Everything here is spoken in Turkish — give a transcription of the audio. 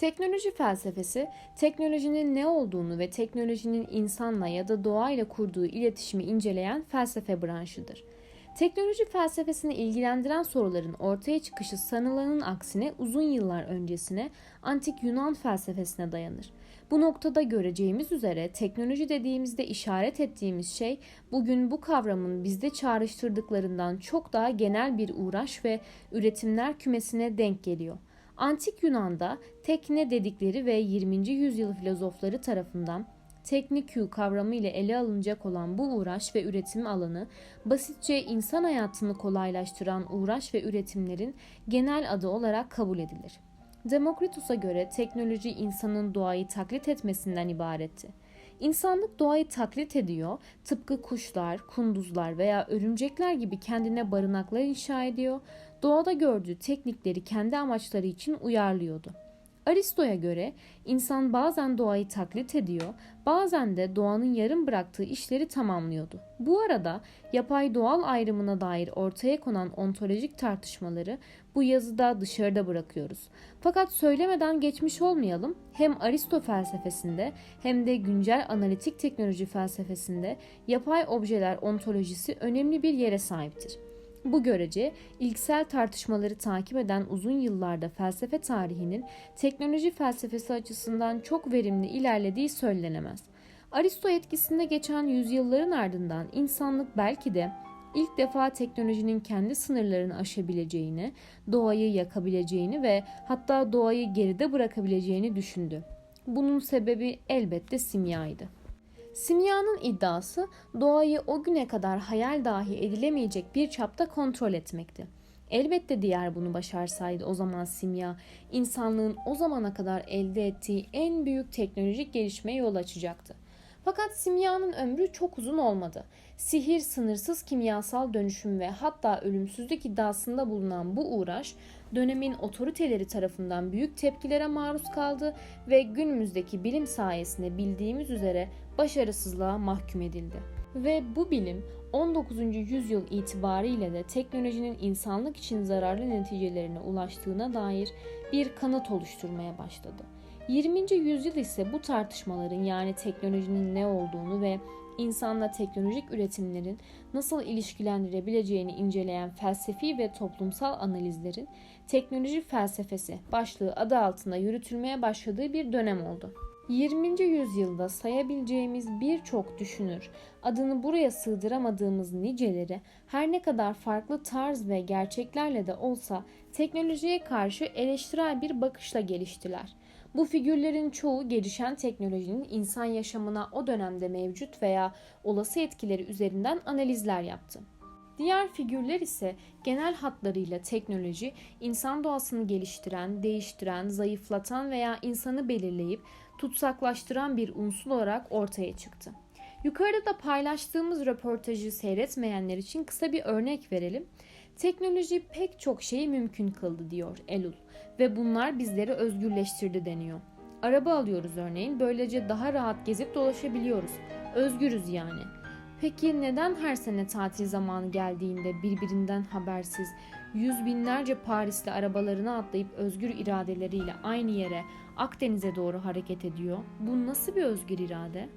Teknoloji felsefesi, teknolojinin ne olduğunu ve teknolojinin insanla ya da doğayla kurduğu iletişimi inceleyen felsefe branşıdır. Teknoloji felsefesini ilgilendiren soruların ortaya çıkışı sanılanın aksine uzun yıllar öncesine antik Yunan felsefesine dayanır. Bu noktada göreceğimiz üzere teknoloji dediğimizde işaret ettiğimiz şey bugün bu kavramın bizde çağrıştırdıklarından çok daha genel bir uğraş ve üretimler kümesine denk geliyor. Antik Yunan'da tekne dedikleri ve 20. yüzyıl filozofları tarafından teknikü kavramı ile ele alınacak olan bu uğraş ve üretim alanı basitçe insan hayatını kolaylaştıran uğraş ve üretimlerin genel adı olarak kabul edilir. Demokritus'a göre teknoloji insanın doğayı taklit etmesinden ibaretti. İnsanlık doğayı taklit ediyor, tıpkı kuşlar, kunduzlar veya örümcekler gibi kendine barınaklar inşa ediyor, doğada gördüğü teknikleri kendi amaçları için uyarlıyordu. Aristo'ya göre insan bazen doğayı taklit ediyor, bazen de doğanın yarım bıraktığı işleri tamamlıyordu. Bu arada yapay doğal ayrımına dair ortaya konan ontolojik tartışmaları bu yazıda dışarıda bırakıyoruz. Fakat söylemeden geçmiş olmayalım. Hem Aristo felsefesinde hem de güncel analitik teknoloji felsefesinde yapay objeler ontolojisi önemli bir yere sahiptir. Bu görece ilksel tartışmaları takip eden uzun yıllarda felsefe tarihinin teknoloji felsefesi açısından çok verimli ilerlediği söylenemez. Aristo etkisinde geçen yüzyılların ardından insanlık belki de ilk defa teknolojinin kendi sınırlarını aşabileceğini, doğayı yakabileceğini ve hatta doğayı geride bırakabileceğini düşündü. Bunun sebebi elbette simyaydı. Simyanın iddiası doğayı o güne kadar hayal dahi edilemeyecek bir çapta kontrol etmekti. Elbette diğer bunu başarsaydı o zaman simya insanlığın o zamana kadar elde ettiği en büyük teknolojik gelişmeye yol açacaktı. Fakat simyanın ömrü çok uzun olmadı. Sihir, sınırsız kimyasal dönüşüm ve hatta ölümsüzlük iddiasında bulunan bu uğraş dönemin otoriteleri tarafından büyük tepkilere maruz kaldı ve günümüzdeki bilim sayesinde bildiğimiz üzere başarısızlığa mahkum edildi. Ve bu bilim 19. yüzyıl itibariyle de teknolojinin insanlık için zararlı neticelerine ulaştığına dair bir kanıt oluşturmaya başladı. 20. yüzyıl ise bu tartışmaların yani teknolojinin ne olduğunu ve insanla teknolojik üretimlerin nasıl ilişkilendirebileceğini inceleyen felsefi ve toplumsal analizlerin teknoloji felsefesi başlığı adı altında yürütülmeye başladığı bir dönem oldu. 20. yüzyılda sayabileceğimiz birçok düşünür, adını buraya sığdıramadığımız niceleri her ne kadar farklı tarz ve gerçeklerle de olsa teknolojiye karşı eleştirel bir bakışla geliştiler. Bu figürlerin çoğu gelişen teknolojinin insan yaşamına o dönemde mevcut veya olası etkileri üzerinden analizler yaptı. Diğer figürler ise genel hatlarıyla teknoloji, insan doğasını geliştiren, değiştiren, zayıflatan veya insanı belirleyip tutsaklaştıran bir unsur olarak ortaya çıktı. Yukarıda da paylaştığımız röportajı seyretmeyenler için kısa bir örnek verelim. Teknoloji pek çok şeyi mümkün kıldı diyor Elul ve bunlar bizleri özgürleştirdi deniyor. Araba alıyoruz örneğin böylece daha rahat gezip dolaşabiliyoruz. Özgürüz yani. Peki neden her sene tatil zamanı geldiğinde birbirinden habersiz yüz binlerce Parisli arabalarına atlayıp özgür iradeleriyle aynı yere Akdeniz'e doğru hareket ediyor? Bu nasıl bir özgür irade?